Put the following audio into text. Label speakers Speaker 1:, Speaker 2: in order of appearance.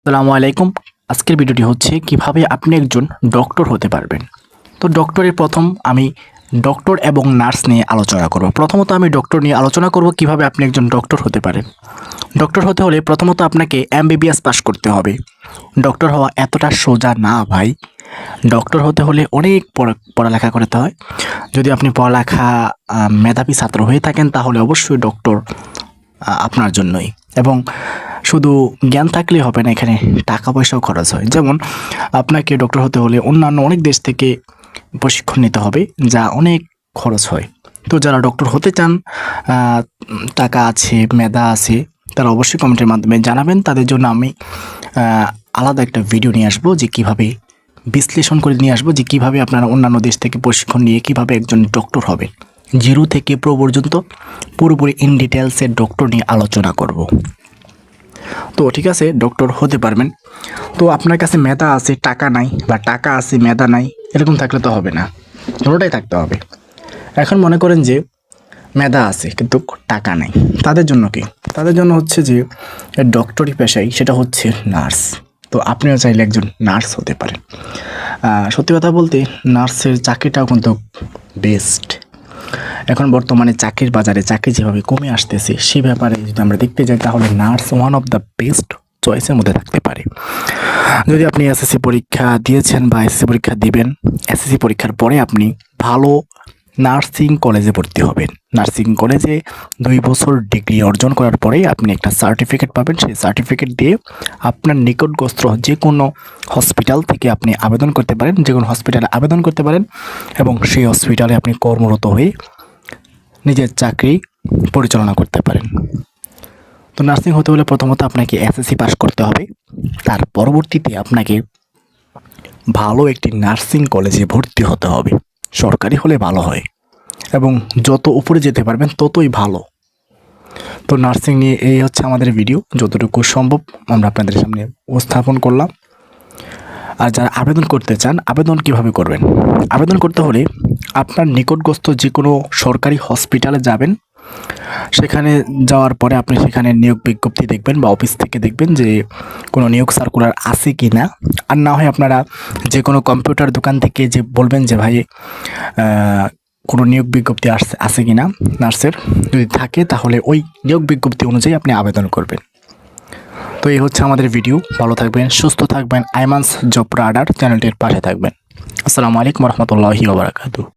Speaker 1: আসসালামু আলাইকুম। আজকের ভিডিওটি হচ্ছে কীভাবে আপনি একজন ডক্টর হতে পারবেন। তো ডক্টরের প্রথম আমি ডক্টর এবং নার্স নিয়ে আলোচনা করব। প্রথমত আমি ডক্টর নিয়ে আলোচনা করব কীভাবে আপনি একজন ডক্টর হতে পারেন। ডক্টর হতে হলে প্রথমত আপনাকে এমবিবিএস পাস করতে হবে। ডক্টর হওয়া এতটা সোজা না ভাই। ডক্টর হতে হলে অনেক পড়া- পড়ালেখা করতে হয়। যদি আপনি পড়ালেখা মেধাবী ছাত্র হয়ে থাকেন তাহলে অবশ্যই ডক্টর আপনার জন্যই। এবং শুধু জ্ঞান থাকলেই হবে না এখানে টাকা পয়সাও খরচ হয়। যেমন, আপনাকে ডক্টর হতে হলে অন্যান্য অনেক দেশ থেকে প্রশিক্ষণ নিতে হবে, যা অনেক খরচ হয়। তো যারা ডক্টর হতে চান টাকা আছে, মেধা আছে, তারা অবশ্যই কমেন্টের মাধ্যমে জানাবেন। তাদের জন্য আমি আলাদা একটা ভিডিও নিয়ে আসব যে কীভাবে বিশ্লেষণ করে নিয়ে আসব যে কীভাবে আপনারা অন্যান্য দেশ থেকে প্রশিক্ষণ নিয়ে কীভাবে একজন ডক্টর হবেন। জিরো থেকে প্রো পর্যন্ত পুরোপুরি ইন ডিটেলসের ডক্টর নিয়ে আলোচনা করব। তো ঠিক আছে ডক্টর হতে পারবেন। তো আপনার কাছে মেধা আছে, টাকা নাই বা টাকা আছে, মেধা নাই, এরকম থাকলে তো হবে না। কোনোটাই থাকতে হবে। এখন মনে করেন যে মেধা আছে, কিন্তু টাকা নাই। তাদের জন্য কি? তাদের জন্য হচ্ছে যে ডক্টরি পেশাই সেটা হচ্ছে নার্স তো আপনিও চাইলে একজন নার্স হতে পারেন। সত্যি কথা বলতে নার্সের চাকরিটাও কিন্তু বেস্ট এখন বর্তমানে চাকরির বাজারে চাকরি যেভাবে কমে আসতেছে, সে ব্যাপারে যদি আমরা দেখতে যাই, তাহলে nurse one of the best চয়েসের মধ্যে থাকতে পারে। যদি আপনি এসএসসি পরীক্ষা দিয়েছেন বা এসএসসি পরীক্ষা দিবেন এসএসসি পরীক্ষার পরে আপনি ভালো নার্সিং কলেজে ভর্তি হবেন। নার্সিং কলেজে দুই বছর ডিগ্রি অর্জন করার পরেই আপনি একটা সার্টিফিকেট পাবেন। সেই সার্টিফিকেট দিয়ে আপনার নিকটগ্রস্ত যে কোনো হসপিটাল থেকে আপনি আবেদন করতে পারেন যে কোনো হসপিটালে আবেদন করতে পারেন এবং সেই হসপিটালে আপনি কর্মরত হয়ে নিজের চাকরি পরিচালনা করতে পারেন। তো নার্সিং হতে হলে প্রথমত আপনাকে এসএসসি পাস করতে হবে। তার পরবর্তীতে আপনাকে ভালো একটি নার্সিং কলেজে ভর্তি হতে হবে। সরকারি হলে ভালো হয় এবং যত উপরে যেতে পারবেন ততই ভালো। তো নার্সিং নিয়ে এই হচ্ছে আমাদের ভিডিও যতটুকু সম্ভব আমরা আপনাদের সামনে উপস্থাপন করলাম। আর যারা আবেদন করতে চান, আবেদন কীভাবে করবেন? আবেদন করতে হলে আপনার নিকটগ্রস্ত যে কোনো সরকারি হসপিটালে যাবেন, সেখানে যাওয়ার পরে আপনি সেখানে নিয়োগ বিজ্ঞপ্তি দেখবেন বা অফিস থেকে দেখবেন যে কোনো নিয়োগ সার্কুলার আছে কি না। আর না হয় আপনারা যে কোনো কম্পিউটার দোকান থেকে যে বলবেন যে, ভাই কোনো নিয়োগ বিজ্ঞপ্তি আসছে আছে কি না? নার্সের যদি থাকে, তাহলে ওই নিয়োগ বিজ্ঞপ্তি অনুযায়ী আপনি আবেদন করবেন। তো এই হচ্ছে আমাদের ভিডিও ভালো থাকবেন, সুস্থ থাকবেন। আইমান্স জব রাডার চ্যানেলটির পাশে থাকবেন। আসসালামু আলাইকুম রহমতুল্লাহি